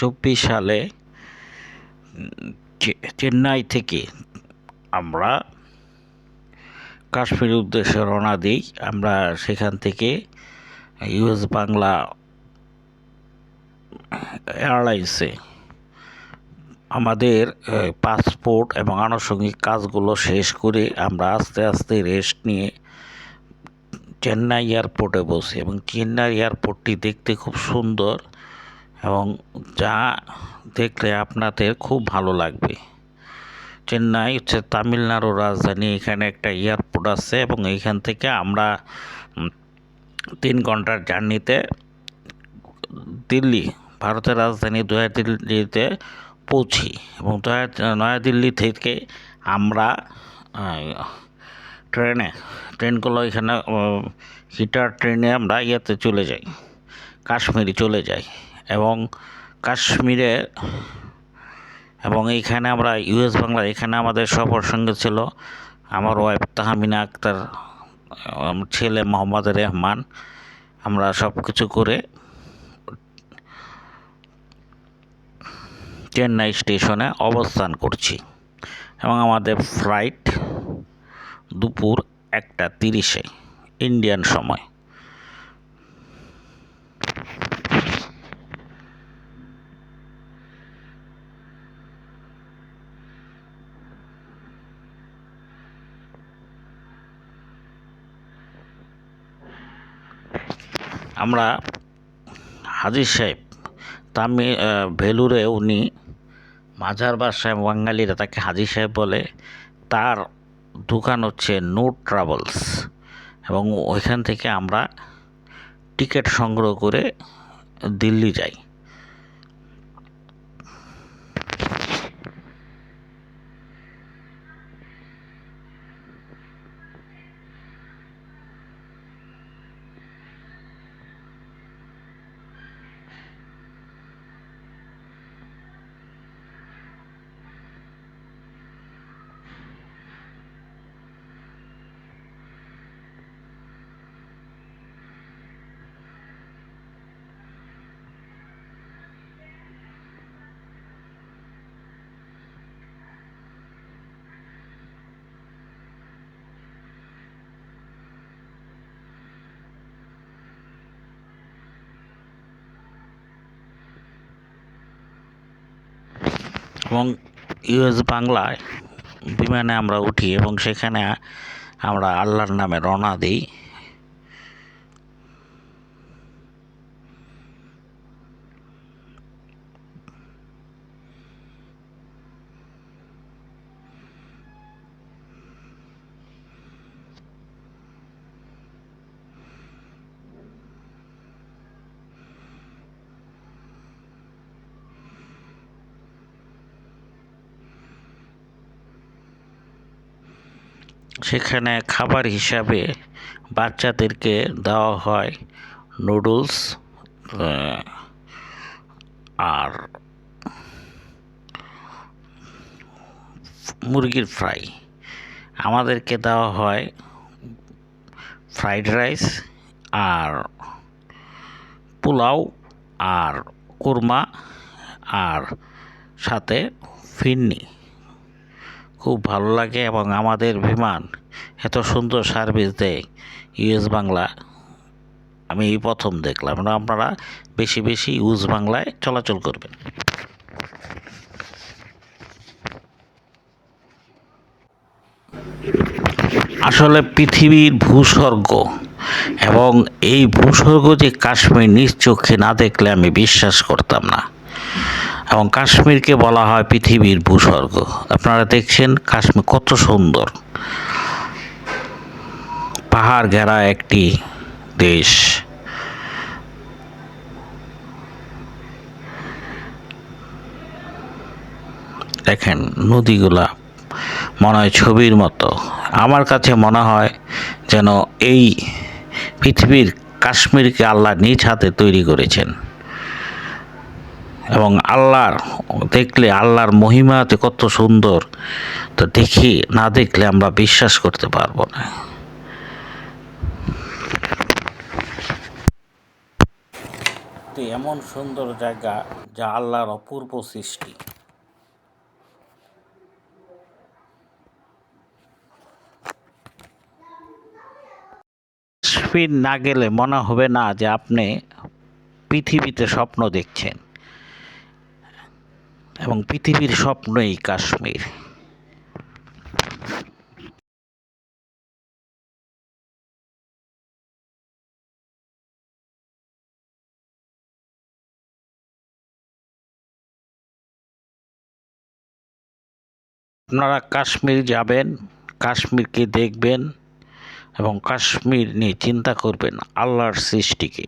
চব্বিশ সালে চেন্নাই থেকে আমরা কাশ্মীর উদ্দেশ্যে রওনা দিই। আমরা সেখান থেকে ইউএস বাংলা এয়ারলাইন্সে আমাদের পাসপোর্ট এবং আনুষঙ্গিক কাজগুলো শেষ করে আমরা আস্তে আস্তে রেস্ট নিয়ে চেন্নাই এয়ারপোর্টে বসি। এবং চেন্নাই এয়ারপোর্টটি দেখতে খুব সুন্দর। এবং যা দেখলে আপনাদের খুব ভালো লাগবে। চেন্নাই হচ্ছে তামিলনাড়ুর রাজধানী, এখানে একটা এয়ারপোর্ট আছে এবং এইখান থেকে আমরা তিন ঘণ্টার জার্নিতে দিল্লি, ভারতের রাজধানী নয়াদিল্লিতে পৌঁছি এবং নয়াদিল্লি থেকে আমরা ট্রেনে, ট্রেনগুলো এখানে হিটার ট্রেনে আমরা ইয়েতে চলে যাই, কাশ্মীরে চলে যাই। এবং কাশ্মীরে এবং এইখানে আমরা, ইউএস বাংলা এখানে আমাদের সফর সঙ্গে ছিল আমার ওয়াইফ তাহমিনা আক্তার ছেলে মোহাম্মদ রেহমান। আমরা সব কিছু করে চেন্নাই স্টেশনে অবস্থান করছি এবং আমাদের ফ্লাইট দুপুর একটা তিরিশে ইন্ডিয়ান সময়। আমরা হাজির সাহেব, তামি ভেলুরে উনি মাঝার বাসায় বাঙালিরা তাকে হাজির সাহেব বলে তার দোকান হচ্ছে নো ট্রাভেলস এবং ওইখান থেকে আমরা টিকিট সংগ্রহ করে দিল্লি যাই। এবং ইউএস বাংলায় বিমানে আমরা উঠি এবং সেখানে আমরা আল্লাহর নামে রওনা দিই। সেখানে খাবার হিসাবে বাচ্চাদেরকে দেওয়া হয় নুডলস আর মুরগির ফ্রাই। আমাদেরকে দেওয়া হয় ফ্রাইড রাইস আর পোলাও আর কোরমা আর সাথে ফিরনি খুব ভালো লাগে এবং আমাদের বিমান এত সুন্দর সার্ভিস দেয় ইউএস বাংলা। আমি এই প্রথম দেখলাম। আপনারা বেশি বেশি ইউজ বাংলায় চলাচল করবেন। আসলে পৃথিবীর ভূস্বর্গ এবং এই ভূস্বর্গ যে কাশ্মীর নিজ চোখে না দেখলে আমি বিশ্বাস করতাম না। এবং কাশ্মীরকে বলা হয় পৃথিবীর ভূস্বর্গ। আপনারা দেখছেন কাশ্মীর কত সুন্দর। পাহাড় ঘেরা একটি দেশ। দেখেন নদীগুলা মনে হয় ছবির মতো। আমার কাছে মনে হয় যেন এই পৃথিবীর কাশ্মীরকে আল্লাহ নিজ হাতে তৈরি করেছেন। এবং আল্লাহর, দেখলে আল্লাহর মহিমাতে কত সুন্দর, তো দেখি, না দেখলে আমরা বিশ্বাস করতে পারব না। এমন সুন্দর জায়গা যা আল্লাহর অপূর্ব সৃষ্টি। কাশ্মীর না গেলে মনে হবে না যে আপনি পৃথিবীতে স্বপ্ন দেখছেন। এবং পৃথিবীর স্বপ্নই কাশ্মীর। আপনারা কাশ্মীর যাবেন, কাশ্মীরকে দেখবেন এবং কাশ্মীর নিয়ে চিন্তা করবেন আল্লাহর সৃষ্টিকে।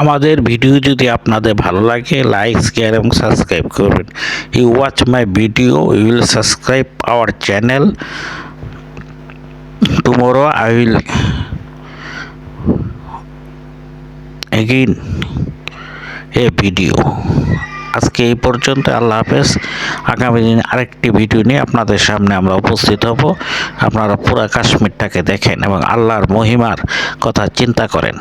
আমাদের ভিডিও যদি আপনাদের ভালো লাগে লাইক শেয়ার এবং সাবস্ক্রাইব করবেন। You watch my video you will subscribe our channel tomorrow I will again a video আজকে এই পর্যন্ত, আল্লাহ হাফেজ। আগামী দিন আরেকটি ভিডিও নিয়ে আপনাদের সামনে আমরা উপস্থিত হব। আপনারা পুরা কাশ্মীরটাকে দেখেন এবং আল্লাহর মহিমার কথা চিন্তা করেন।